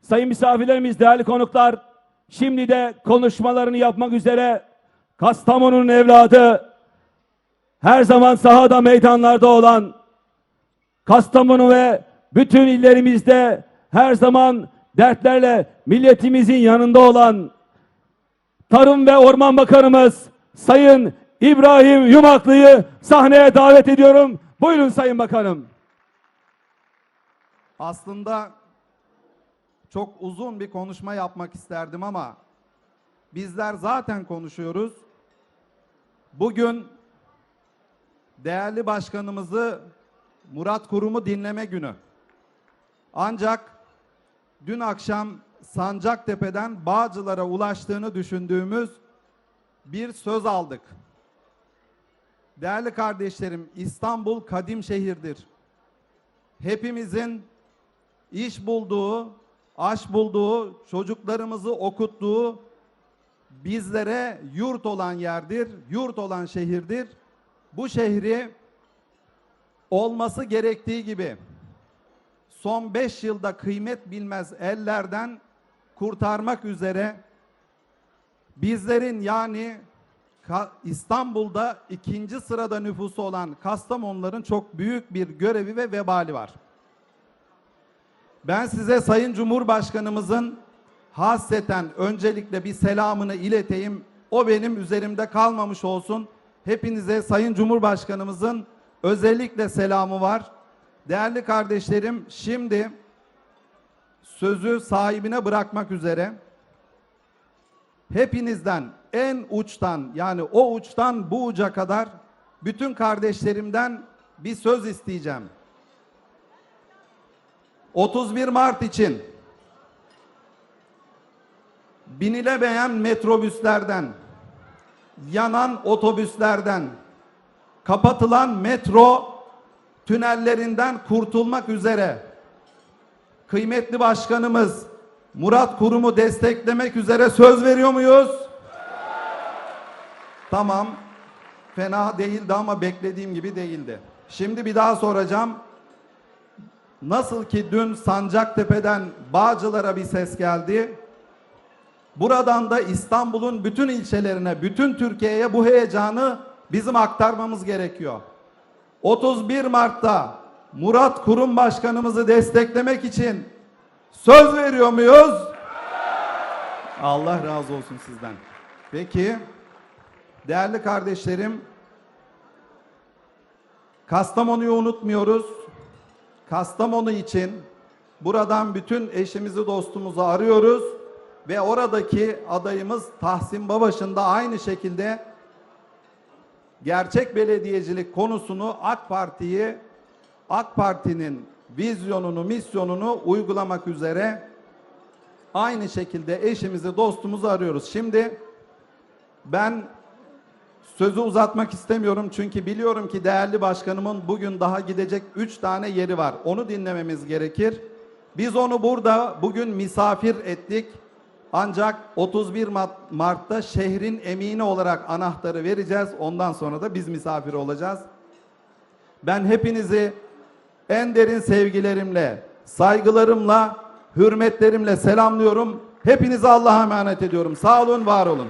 sayın misafirlerimiz, değerli konuklar, şimdi de konuşmalarını yapmak üzere Kastamonu'nun evladı, her zaman sahada meydanlarda olan, Kastamonu ve bütün illerimizde her zaman dertlerle milletimizin yanında olan Tarım ve Orman Bakanımız Sayın İbrahim Yumaklı'yı sahneye davet ediyorum. Buyurun Sayın Bakanım. Aslında çok uzun bir konuşma yapmak isterdim ama bizler zaten konuşuyoruz. Bugün değerli başkanımızı Murat Kurum'u dinleme günü. Ancak dün akşam Sancaktepe'den Bağcılar'a ulaştığını düşündüğümüz bir söz aldık. Değerli kardeşlerim, İstanbul kadim şehirdir. Hepimizin iş bulduğu, aş bulduğu, çocuklarımızı okuttuğu bizlere yurt olan yerdir, yurt olan şehirdir. Bu şehri olması gerektiği gibi son 5 yılda kıymet bilmez ellerden kurtarmak üzere bizlerin yani İstanbul'da ikinci sırada nüfusu olan Kastamonuların çok büyük bir görevi ve vebali var. Ben size Sayın Cumhurbaşkanımızın hasreten öncelikle bir selamını ileteyim. O benim üzerimde kalmamış olsun. Hepinize Sayın Cumhurbaşkanımızın özellikle selamı var. Değerli kardeşlerim şimdi sözü sahibine bırakmak üzere hepinizden en uçtan yani o uçtan bu uca kadar bütün kardeşlerimden bir söz isteyeceğim. 31 Mart için binilemeyen metrobüslerden, yanan otobüslerden, kapatılan metro tünellerinden kurtulmak üzere kıymetli başkanımız Murat Kurum'u desteklemek üzere söz veriyor muyuz? Tamam. Fena değildi ama beklediğim gibi değildi. Şimdi bir daha soracağım. Nasıl ki dün Sancaktepe'den Bağcılar'a bir ses geldi. Buradan da İstanbul'un bütün ilçelerine, bütün Türkiye'ye bu heyecanı bizim aktarmamız gerekiyor. 31 Mart'ta Murat Kurum Başkanımızı desteklemek için söz veriyor muyuz? Allah razı olsun sizden. Peki, değerli kardeşlerim, Kastamonu'yu unutmuyoruz. Kastamonu için buradan bütün eşimizi dostumuzu arıyoruz ve oradaki adayımız Tahsin Babaş'ın da aynı şekilde gerçek belediyecilik konusunu AK Parti'yi AK Parti'nin vizyonunu, misyonunu uygulamak üzere aynı şekilde eşimizi, dostumuzu arıyoruz. Şimdi ben sözü uzatmak istemiyorum çünkü biliyorum ki değerli başkanımın bugün daha gidecek üç tane yeri var. Onu dinlememiz gerekir. Biz onu burada bugün misafir ettik. Ancak 31 Mart- Mart'ta şehrin emini olarak anahtarı vereceğiz. Ondan sonra da biz misafir olacağız. Ben hepinizi en derin sevgilerimle, saygılarımla, hürmetlerimle selamlıyorum. Hepinizi Allah'a emanet ediyorum. Sağ olun, var olun.